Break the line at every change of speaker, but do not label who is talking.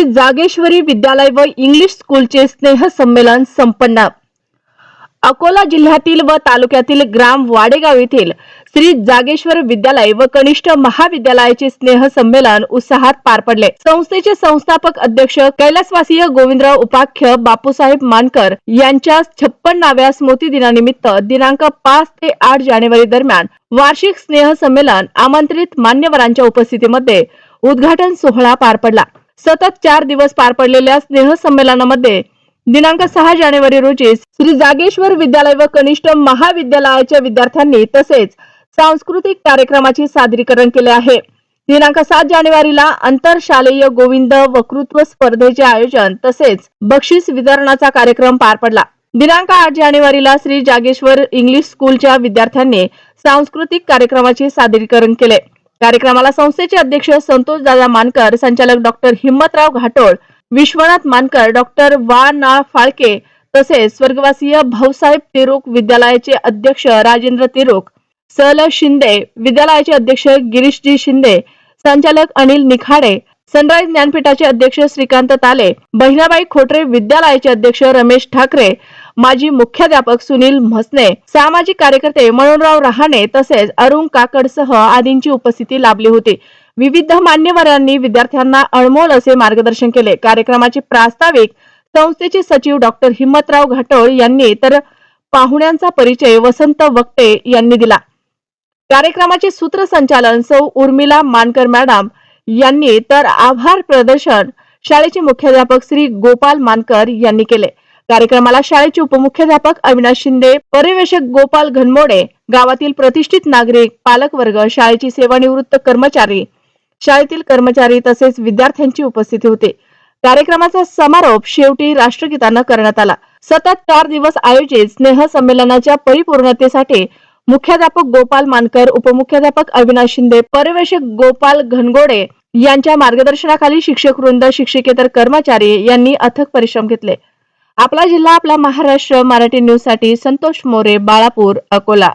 श्री जागेश्वरी विद्यालय व इंग्लिश स्कूलचे स्नेह संमेलन संपन्न. अकोला जिल्ह्यातील व तालुक्यातील ग्राम वाडेगाव येथील श्री जागेश्वर विद्यालय व कनिष्ठ महाविद्यालयाचे स्नेह संमेलन उत्साहात पार पडले. संस्थेचे संस्थापक अध्यक्ष कैलासवासीय गोविंदराव उपाख्य बापूसाहेब मानकर यांच्या छप्पन्नाव्या स्मृती दिनानिमित्त दिनांक पाच ते आठ जानेवारी दरम्यान वार्षिक स्नेह संमेलन आमंत्रित मान्यवरांच्या उपस्थितीमध्ये उद्घाटन सोहळा पार पडला. सतत चार दिवस पार पडलेल्या स्नेह संमेलनामध्ये दिनांक सहा जानेवारी रोजी श्री जागेश्वर विद्यालय व कनिष्ठ महाविद्यालयाच्या विद्यार्थ्यांनी तसेच सांस्कृतिक कार्यक्रमाचे सादरीकरण केले आहे. दिनांक सात जानेवारीला आंतरशालेय गोविंद वक्तृत्व स्पर्धेचे आयोजन तसेच बक्षीस वितरणाचा कार्यक्रम पार पडला. दिनांक आठ जानेवारीला श्री जागेश्वर इंग्लिश स्कूलच्या विद्यार्थ्यांनी सांस्कृतिक कार्यक्रमाचे सादरीकरण केले. कार्यक्रमाला संस्थेचे अध्यक्ष संतोष दादा मानकर संचालक डॉक्टर हिम्मतराव घाटोळ विश्वनाथ मानकर डॉक्टर वा ना फाळके तसेच स्वर्गवासीय भाऊसाहेब तिरुक विद्यालयाचे अध्यक्ष राजेंद्र तिरुक सल शिंदे विद्यालयाचे अध्यक्ष गिरीशजी शिंदे संचालक अनिल निखाडे सनराईज ज्ञानपीठाचे अध्यक्ष श्रीकांत ताले बहिणाबाई खोटरे विद्यालयाचे अध्यक्ष रमेश ठाकरे माजी मुख्याध्यापक सुनील म्हसने सामाजिक कार्यकर्ते मनोहरराव रहाणे तसेच अरुण काकडसह आदींची उपस्थिती लाभली होती. विविध मान्यवरांनी विद्यार्थ्यांना अनमोल असे मार्गदर्शन केले. कार्यक्रमाचे प्रास्ताविक संस्थेचे सचिव डॉक्टर हिम्मतराव घाटोळ यांनी तर पाहुण्यांचा परिचय वसंत वक्ते यांनी दिला. कार्यक्रमाचे सूत्रसंचालन सौ उर्मिला मानकर मॅडम यांनी तर आभार प्रदर्शन शाळेचे मुख्याध्यापक श्री गोपाल मानकर यांनी केले. कार्यक्रमाला शाळेचे उपमुख्याध्यापक अविनाश शिंदे पर्यवेक्षक गोपाल घनमोडे गावातील प्रतिष्ठित नागरिक पालक वर्ग शाळेची सेवानिवृत्त कर्मचारी शाळेतील कर्मचारी तसेच विद्यार्थ्यांची उपस्थिती होते. कार्यक्रमाचा समारोप शेवटी राष्ट्रगीतानं करण्यात आला. सतत चार दिवस आयोजित स्नेह संमेलनाच्या परिपूर्णतेसाठी मुख्याध्यापक गोपाल मानकर उपमुख्याध्यापक अविनाश शिंदे पर्यवेक्षक गोपाल घनगोडे यांच्या मार्गदर्शनाखाली शिक्षक वृंद शिक्षकेतर कर्मचारी यांनी अथक परिश्रम घेतले. आपला जिल्हा आपला महाराष्ट्र मराठी न्यूजसाठी संतोष मोरे बाळापूर अकोला.